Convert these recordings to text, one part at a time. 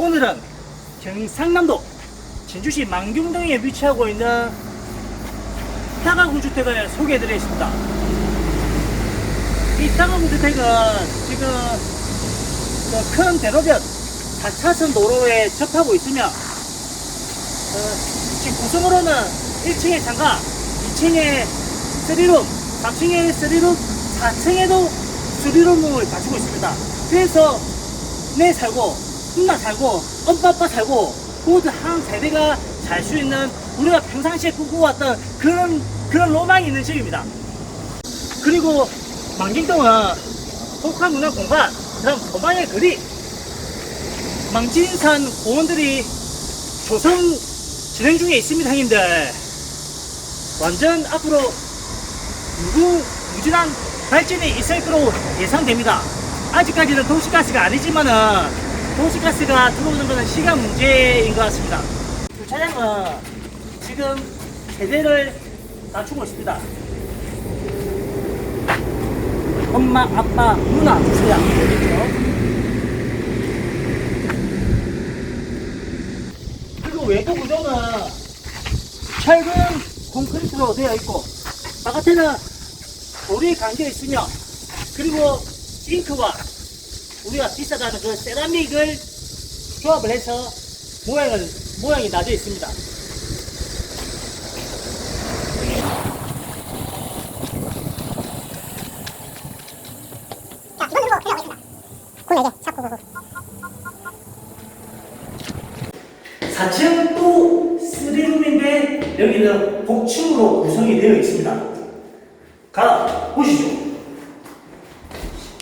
오늘은 경상남도 진주시 망경동에 위치하고 있는 다가구 주택을 소개해드리겠습니다. 이 다가구 주택은 지금 그 큰 대로변 4차선 도로에 접하고 있으며 어, 지금 구성으로는 1층에 장가 2층에 3룸 3층에 3룸 4층에도 3룸을 갖추고 있습니다. 그래서 내 살고 누나 살고 엄마 아빠 살고 모두 한 세대가 살 수 있는 우리가 평상시에 꿈꿔왔던 그런 그런 로망이 있는 집입니다. 그리고 망진동은 독한 문화 공간 그다음 도망의 거리 망진산 공원들이 조성 진행 중에 있습니다 형님들. 완전 앞으로 무궁 무진한 발전이 있을 거로 예상됩니다. 아직까지는 도시가스가 아니지만은 도시가스가 들어오는 것은 시간 문제인 것 같습니다. 주차장은 지금 세대를 갖추고 있습니다. 엄마, 아빠, 누나 주차장 되겠죠 그리고 외부 구조는 철근 콘크리트로 되어 있고 바깥에는 돌이 감겨 있으며 그리고 잉크와 우리가 비싸다는 그 세라믹을 조합을 해서 모양을 모양이 나져 있습니다. 자, 기본적으로 그냥 오겠습니다. 9, 4개, 샵 999. 4층 또 3룸인데 여기는 복층으로 구성이 되어 있습니다. 가 보시죠.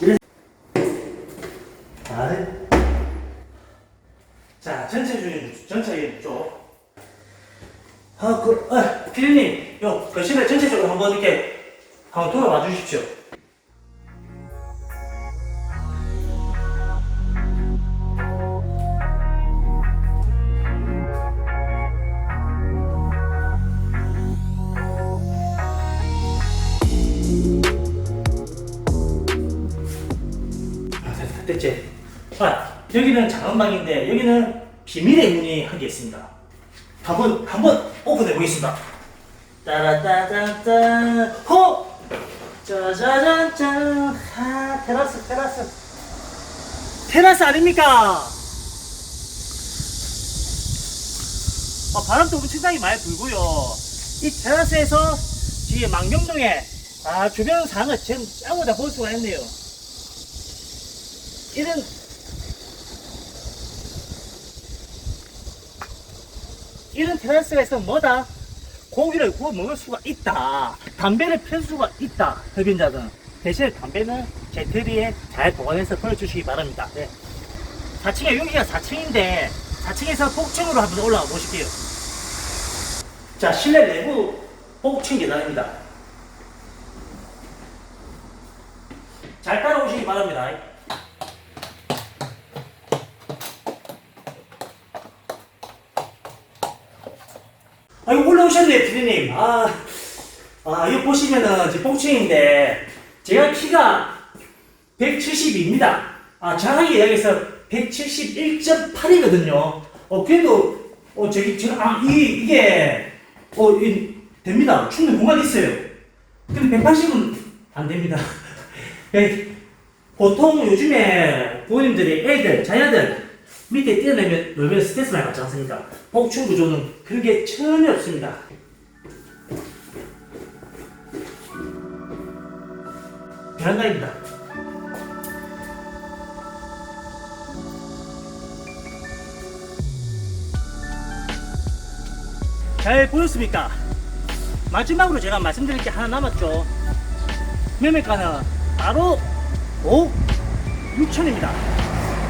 이래- 아, 네. 자, 전체적인 전체 쪽. 아, 그, 아, 피디님, 요 거실에 전체적으로 한번 이렇게 한번 돌아봐 주십시오. 아, 됐- 됐지? 아, 여기는 작은 방인데 여기는 비밀의 문이 한 개 있습니다. 한번 한번 오픈해 보겠습니다. 따라따따따 호 짜자잔짠 아 테라스 테라스 테라스 아닙니까? 아, 바람도 엄청나게 많이 불고요. 이 테라스에서 뒤에 망경동에 아 주변 상을 지금 짱으로 다볼 수가 있네요. 이런 이런 테라스가 있으면 뭐다? 고기를 구워 먹을 수가 있다. 담배를 필 수가 있다. 흡연자들은. 대신 담배는 제트리에 잘 보관해서 버려주시기 바랍니다. 네. 4층에, 여기가 4층인데, 4층에서 복층으로 한번 올라가 보실게요. 자, 실내 내부 복층 계단입니다. 잘 따라오시기 바랍니다. 아, 이거 올라오셨네요, 피디님. 아, 아, 이거 보시면은, 지금 복층인데, 제가 키가 172입니다. 아, 정확하게 이야기해서 171.8이거든요. 어, 그래도, 어, 저기, 지금, 아, 이, 이게, 어, 이, 됩니다. 충분히 공간이 있어요. 근데 180은 안 됩니다. 예, 보통 요즘에 부모님들이 애들, 자녀들 밑에 뛰어내면 놀면 스트레스 많이 받지 않습니까? 복층 구조는 그런 게 전혀 없습니다. 베란다입니다. 잘 보였습니까? 마지막으로 제가 말씀드릴 게 하나 남았죠. 매매가는 바로 5억 6천입니다.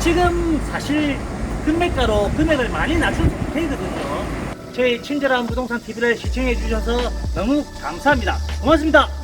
지금 사실 금매가로 금액을 많이 낮춘 상태거든요. 저희 친절한 부동산 TV를 시청해 주셔서 너무 감사합니다. 고맙습니다.